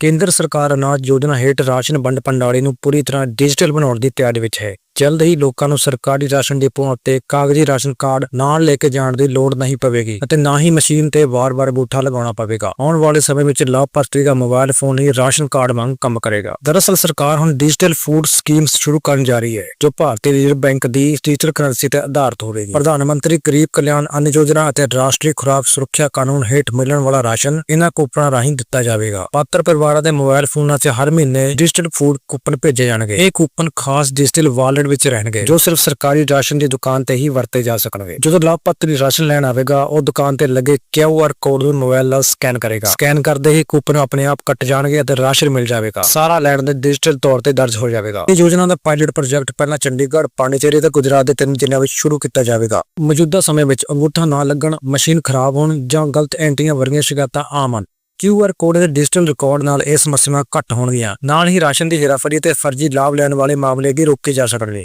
ਕੇਂਦਰ ਸਰਕਾਰ ਅਨਾਜ ਯੋਜਨਾ ਹੇਠ ਰਾਸ਼ਨ ਵੰਡ ਪ੍ਰਣਾਲੀ ਨੂੰ ਪੂਰੀ ਤਰ੍ਹਾਂ ਡਿਜੀਟਲ ਬਣਾਉਣ ਦੀ ਤਿਆਰੀ ਵਿੱਚ ਹੈ। ਜਲਦ ਹੀ ਲੋਕਾਂ ਨੂੰ ਸਰਕਾਰੀ ਰਾਸ਼ਨ ਡਿਪੂਆਂ ਉੱਤੇ ਕਾਗਜ਼ੀ ਰਾਸ਼ਨ ਕਾਰਡ ਨਾਲ ਲੈ ਕੇ ਜਾਣ ਦੀ ਲੋੜ ਨਹੀਂ ਪਵੇਗੀ ਅਤੇ ਨਾ ਹੀ ਮਸ਼ੀਨ ਤੇ ਵਾਰ-ਵਾਰ ਬੂਠਾ ਲਗਾਉਣਾ ਪਵੇਗਾ। ਆਉਣ ਵਾਲੇ ਸਮੇਂ ਵਿੱਚ ਲਾਭਪਾਤਰੀ ਦਾ ਮੋਬਾਈਲ ਫੋਨ ਹੀ ਰਾਸ਼ਨ ਕਾਰਡ ਵਾਂਗ ਕੰਮ ਕਰੇਗਾ। ਦਰਅਸਲ ਸਰਕਾਰ ਹੁਣ ਡਿਜੀਟਲ ਫੂਡ ਸਕੀਮਸ ਸ਼ੁਰੂ ਕਰਨ ਜਾ ਰਹੀ ਹੈ, ਜੋ ਭਾਰਤੀ ਰਿਜ਼ਰਵ ਬੈਂਕ ਦੀ ਡਿਜੀਟਲ ਕਰੰਸੀ ਤੇ ਆਧਾਰਿਤ ਹੋਵੇਗੀ। ਪ੍ਰਧਾਨ ਮੰਤਰੀ ਗਰੀਬ ਕਲਿਆਣ ਅੰਨ ਯੋਜਨਾ ਅਤੇ ਰਾਸ਼ਟਰੀ ਖੁਰਾਕ ਸੁਰੱਖਿਆ ਕਾਨੂੰਨ ਹੇਠ ਮਿਲਣ ਵਾਲਾ ਰਾਸ਼ਨ ਇਹਨਾਂ ਕੂਪਨਾਂ ਰਾਹੀਂ ਦਿੱਤਾ ਜਾਵੇਗਾ। ਪਾਤਰ ਪਰਿਵਾਰਾਂ ਦੇ ਮੋਬਾਈਲ ਫੋਨਾਂ 'ਤੇ ਹਰ ਮਹੀਨੇ ਡਿਜੀਟਲ ਫੂਡ ਕੂਪਨ ਭੇਜੇ ਜਾਣਗੇ। ਇਹ ਕੂਪਨ ਖਾਸ ਡਿਜੀਟਲ ਵਾਲਟ ਵਿੱਚ ਰਹਿਣਗੇ, ਜੋ ਸਿਰਫ ਸਰਕਾਰੀ ਰਾਸ਼ਨ ਦੀ ਦੁਕਾਨ ਤੇ ਹੀ ਵਰਤੇ ਜਾ ਸਕਣਗੇ। ਜਦੋਂ ਲਾਭਪਾਤਰੀ ਰਾਸ਼ਨ ਲੈਣ ਆਵੇਗਾ, ਉਹ ਦੁਕਾਨ ਤੇ ਲੱਗੇ QR ਕੋਡ ਨੂੰ ਮੋਬਾਈਲ ਨਾਲ ਸਕੈਨ ਕਰੇਗਾ। ਸਕੈਨ ਕਰਦੇ ਹੀ ਕੂਪਨ ਆਪਣੇ ਆਪ ਕੱਟ ਜਾਣਗੇ ਅਤੇ ਰਾਸ਼ਨ ਮਿਲ ਜਾਵੇਗਾ। ਸਾਰਾ ਲੈਣ ਦੇ ਡਿਜੀਟਲ ਤੌਰ ਤੇ ਦਰਜ ਹੋ ਜਾਵੇਗਾ। ਇਹ ਯੋਜਨਾ ਦਾ ਪਾਇਲਟ ਪ੍ਰੋਜੈਕਟ ਪਹਿਲਾਂ ਚੰਡੀਗੜ੍ਹ, ਪਾਂਡਿਚੇਰੀ ਤੇ ਗੁਜਰਾਤ ਦੇ ਤਿੰਨ ਜ਼ਿਲ੍ਹਿਆਂ ਵਿੱਚ ਸ਼ੁਰੂ ਕੀਤਾ ਜਾਵੇਗਾ। ਮੌਜੂਦਾ ਸਮੇਂ ਵਿੱਚ ਅੰਗੂਠਾ ਨਾ ਲੱਗਣ, ਮਸ਼ੀਨ ਖਰਾਬ ਹੋਣ ਜਾਂ ਗਲਤ ਐਂਟਰੀਆਂ ਵਰਗੀਆਂ ਸ਼ਿਕਾਇਤਾਂ ਆਮ ਹਨ। QR ਕੋਡ ਦੇ ਡਿਜੀਟਲ ਰਿਕਾਰਡ ਨਾਲ ਇਹ ਸਮੱਸਿਆਵਾਂ ਘੱਟ ਹੋਣਗੀਆਂ। ਨਾਲ ਹੀ ਰਾਸ਼ਨ ਦੀ ਹੇਰਾਫੇਰੀ ਤੇ ਫਰਜ਼ੀ ਲਾਭ ਲੈਣ ਵਾਲੇ ਮਾਮਲੇ ਵੀ ਰੋਕੇ ਜਾ ਸਕਣਗੇ।